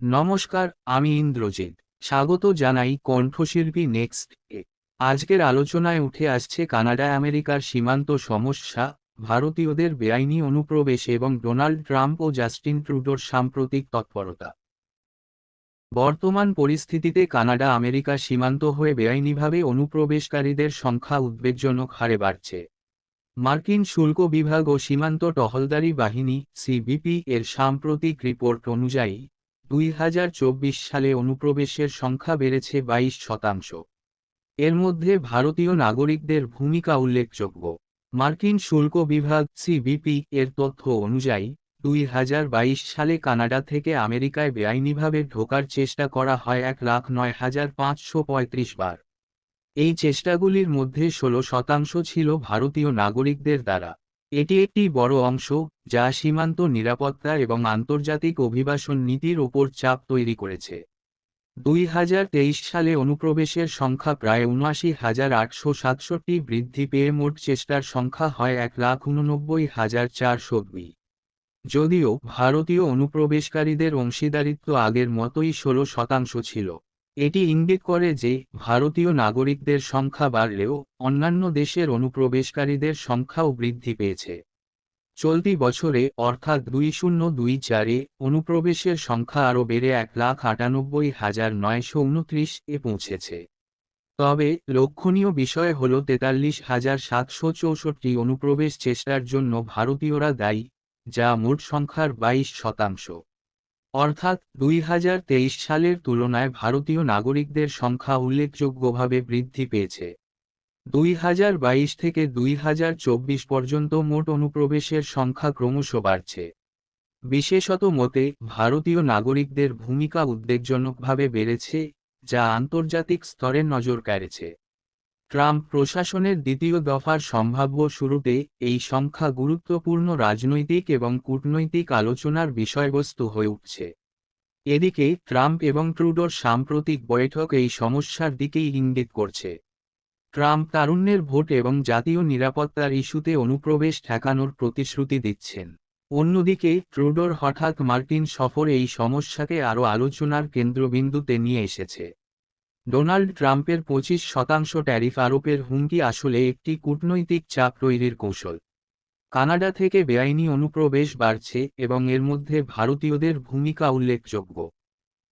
নমস্কার, আমি ইন্দ্রজিৎ। স্বাগত জানাই কণ্ঠশিল্পী নেক্সট এ। আজকের আলোচনায় উঠে আসছে কানাডা আমেরিকার সীমান্ত সমস্যা, ভারতীয়দের বেআইনি অনুপ্রবেশ এবং ডোনাল্ড ট্রাম্প ও জাস্টিন ট্রুডোর সাম্প্রতিক তৎপরতা। বর্তমান পরিস্থিতিতে কানাডা আমেরিকা সীমান্ত হয়ে বেআইনিভাবে অনুপ্রবেশকারীদের সংখ্যা উদ্বেগজনক হারে বাড়ছে। মার্কিন শুল্ক বিভাগ ও সীমান্ত টহলদারি বাহিনী, সিবিপি, এর সাম্প্রতিক রিপোর্ট অনুযায়ী দুই হাজার চব্বিশ সালে অনুপ্রবেশের সংখ্যা বেড়েছে বাইশ শতাংশ। এর মধ্যে ভারতীয় নাগরিকদের ভূমিকা উল্লেখযোগ্য। মার্কিন শুল্ক বিভাগ সিবিপি এর তথ্য অনুযায়ী, দুই হাজার বাইশ সালে কানাডা থেকে আমেরিকায় বেআইনিভাবে ঢোকার চেষ্টা করা হয় এক লাখ নয় হাজার পাঁচশো পঁয়ত্রিশ বার। এই চেষ্টাগুলির মধ্যে ষোলো শতাংশ ছিল ভারতীয় নাগরিকদের দ্বারা। এটি একটি বড় অংশ, যা সীমান্ত নিরাপত্তা এবং আন্তর্জাতিক অভিবাসন নীতির ওপর চাপ তৈরি করেছে। দুই হাজার তেইশ সালে অনুপ্রবেশের সংখ্যা প্রায় উনআশি হাজার আটশো সাতষট্টি বৃদ্ধি পেয়ে মোট চেষ্টার সংখ্যা হয় এক লাখ উননব্বই হাজার চারশো দুই। যদিও ভারতীয় অনুপ্রবেশকারীদের অংশীদারিত্ব আগের মতোই ষোলো শতাংশ ছিল। এটি ইঙ্গিত করে যে, ভারতীয় নাগরিকদের সংখ্যা বাড়লেও অন্যান্য দেশের অনুপ্রবেশকারীদের সংখ্যাও বৃদ্ধি পেয়েছে। চলতি বছরে অর্থাৎ দুই শূন্য দুই চারে অনুপ্রবেশের সংখ্যা আরও বেড়ে এক লাখ আটানব্বই হাজার নয়শো উনত্রিশ এ পৌঁছেছে। তবে লক্ষণীয় বিষয় হল তেতাল্লিশ হাজার সাতশো চৌষট্টি অনুপ্রবেশ চেষ্টার জন্য ভারতীয়রা দায়ী, যা মোট সংখ্যার বাইশ শতাংশ। অর্থাৎ দুই হাজার তেইশ সালের তুলনায় ভারতীয় নাগরিকদের সংখ্যা উল্লেখযোগ্যভাবে বৃদ্ধি পেয়েছে। দুই হাজার বাইশ থেকে দুই হাজার চব্বিশ পর্যন্ত মোট অনুপ্রবেশের সংখ্যা ক্রমশ বাড়ছে। বিশেষত মতে, ভারতীয় নাগরিকদের ভূমিকা উদ্বেগজনকভাবে বেড়েছে, যা আন্তর্জাতিক স্তরে নজর কাড়েছে। ট্রাম্প প্রশাসনের দ্বিতীয় দফার সম্ভাব্য শুরুতে এই সংখ্যা গুরুত্বপূর্ণ রাজনৈতিক এবং কূটনৈতিক আলোচনার বিষয়বস্তু হয়ে উঠছে। এদিকে ট্রাম্প এবং ট্রুডোর সাম্প্রতিক বৈঠক এই সমস্যার দিকেই ইঙ্গিত করছে। ট্রাম্প তারুণ্যের ভোট এবং জাতীয় নিরাপত্তার ইস্যুতে অনুপ্রবেশ ঠেকানোর প্রতিশ্রুতি দিচ্ছেন। অন্যদিকে ট্রুডোর হঠাৎ মার্কিন সফর এই সমস্যাকে আরও আলোচনার কেন্দ্রবিন্দুতে নিয়ে এসেছে। ডোনাল্ড ট্রাম্পের পঁচিশ শতাংশ ট্যারিফ আরোপের হুমকি আসলে একটি কূটনৈতিক চাপ তৈরির কৌশল। কানাডা থেকে বেআইনি অনুপ্রবেশ বাড়ছে এবং এর মধ্যে ভারতীয়দের ভূমিকা উল্লেখযোগ্য।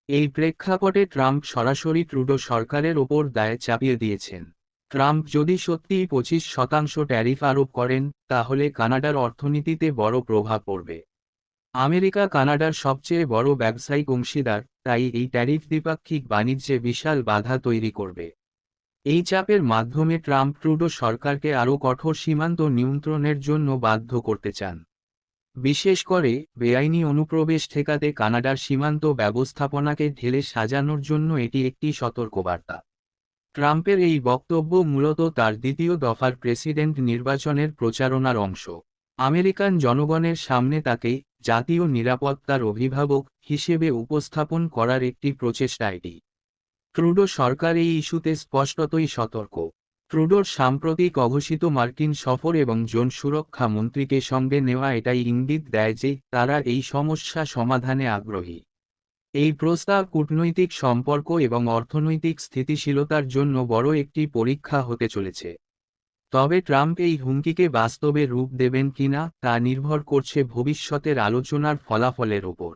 এই প্রেক্ষাপটে ট্রাম্প সরাসরি ট্রুডো সরকারের ওপর দায় চাপিয়ে দিয়েছেন। ট্রাম্প যদি সত্যিই পঁচিশ শতাংশ ট্যারিফ আরোপ করেন, তাহলে কানাডার অর্থনীতিতে বড় প্রভাব পড়বে। আমেরিকা, কানাডার সবচেয়ে বড় ব্যবসায়িক অংশীদার, তাই এই ট্যারিফ দ্বিপাক্ষিক বাণিজ্যে বিশাল বাধা তৈরি করবে। এই চাপের মাধ্যমে ট্রাম্প ট্রুডো সরকারকে আরও কঠোর সীমান্ত নিয়ন্ত্রণের জন্য বাধ্য করতে চান। বিশেষ করে, বেআইনি অনুপ্রবেশ ঠেকাতে কানাডার সীমান্ত ব্যবস্থাপনাকে ঢেলে সাজানোর জন্য এটি একটি সতর্কবার্তা। ট্রাম্পের এই বক্তব্য মূলত তার দ্বিতীয় দফার প্রেসিডেন্ট নির্বাচনের প্রচারণার অংশ। আমেরিকান জনগণের সামনে তাকে জাতীয় নিরাপত্তার অভিভাবক হিসেবে উপস্থাপন করার একটি প্রচেষ্টা এটি। ট্রুডো সরকার এই ইস্যুতে স্পষ্টতই সতর্ক। ট্রুডোর সাম্প্রতিক অঘোষিত মার্কিন সফর এবং জন সুরক্ষা মন্ত্রীকে সঙ্গে নেওয়া এটাই ইঙ্গিত দেয় যে তারা এই সমস্যা সমাধানে আগ্রহী। এই প্রস্তাব কূটনৈতিক সম্পর্ক এবং অর্থনৈতিক স্থিতিশীলতার জন্য বড় একটি পরীক্ষা হতে চলেছে। তবে ট্রাম্প এই হুমকিকে বাস্তবে রূপ দেবেন কিনা তা নির্ভর করছে ভবিষ্যতের আলোচনার ফলাফলের ওপর।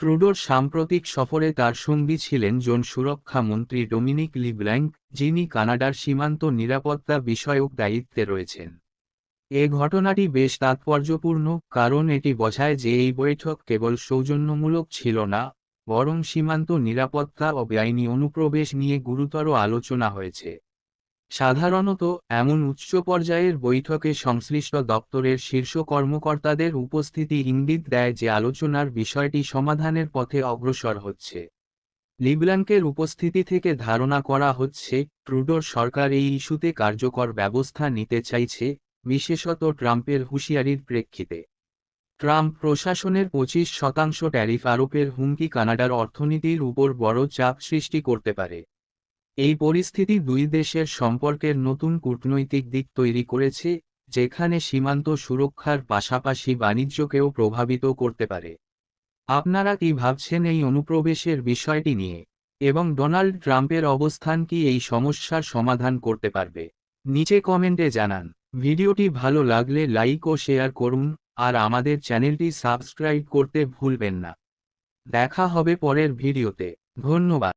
ট্রুডোর সাম্প্রতিক সফরে তার সঙ্গী ছিলেন জন সুরক্ষা মন্ত্রী ডোমিনিক লিব্ল্যাঙ্ক, যিনি কানাডার সীমান্ত নিরাপত্তা বিষয়ক দায়িত্বে রয়েছেন। এ ঘটনাটি বেশ তাৎপর্যপূর্ণ, কারণ এটি বোঝায় যে এই বৈঠক কেবল সৌজন্যমূলক ছিল না, বরং সীমান্ত নিরাপত্তা ও বেআইনি অনুপ্রবেশ নিয়ে গুরুতর আলোচনা হয়েছে। সাধারণত, এমন উচ্চ পর্যায়ের বৈঠকে সংশ্লিষ্ট দপ্তরের শীর্ষ কর্মকর্তাদের উপস্থিতি ইঙ্গিত দেয় যে আলোচনার বিষয়টি সমাধানের পথে অগ্রসর হচ্ছে। লিবল্যাঙ্কের উপস্থিতি থেকে ধারণা করা হচ্ছে, ট্রুডোর সরকার এই ইস্যুতে কার্যকর ব্যবস্থা নিতে চাইছে, বিশেষত ট্রাম্পের হুঁশিয়ারির প্রেক্ষিতে। ট্রাম্প প্রশাসনের পঁচিশ শতাংশ ট্যারিফ আরোপের হুমকি কানাডার অর্থনীতির উপর বড় চাপ সৃষ্টি করতে পারে। এই পরিস্থিতি দুই দেশের সম্পর্কের নতুন কূটনৈতিক দিক তৈরি করেছে, যেখানে সীমান্ত সুরক্ষার পাশাপাশি বাণিজ্যকেও প্রভাবিত করতে পারে। আপনারা কি ভাবছেন এই অনুপ্রবেশের বিষয়টি নিয়ে? এবং ডোনাল্ড ট্রাম্পের অবস্থান কি এই সমস্যার সমাধান করতে পারবে? নিচে কমেন্টে জানান। ভিডিওটি ভালো লাগলে লাইক ও শেয়ার করুন, আর আমাদের চ্যানেলটি সাবস্ক্রাইব করতে ভুলবেন না। দেখা হবে পরের ভিডিওতে। ধন্যবাদ।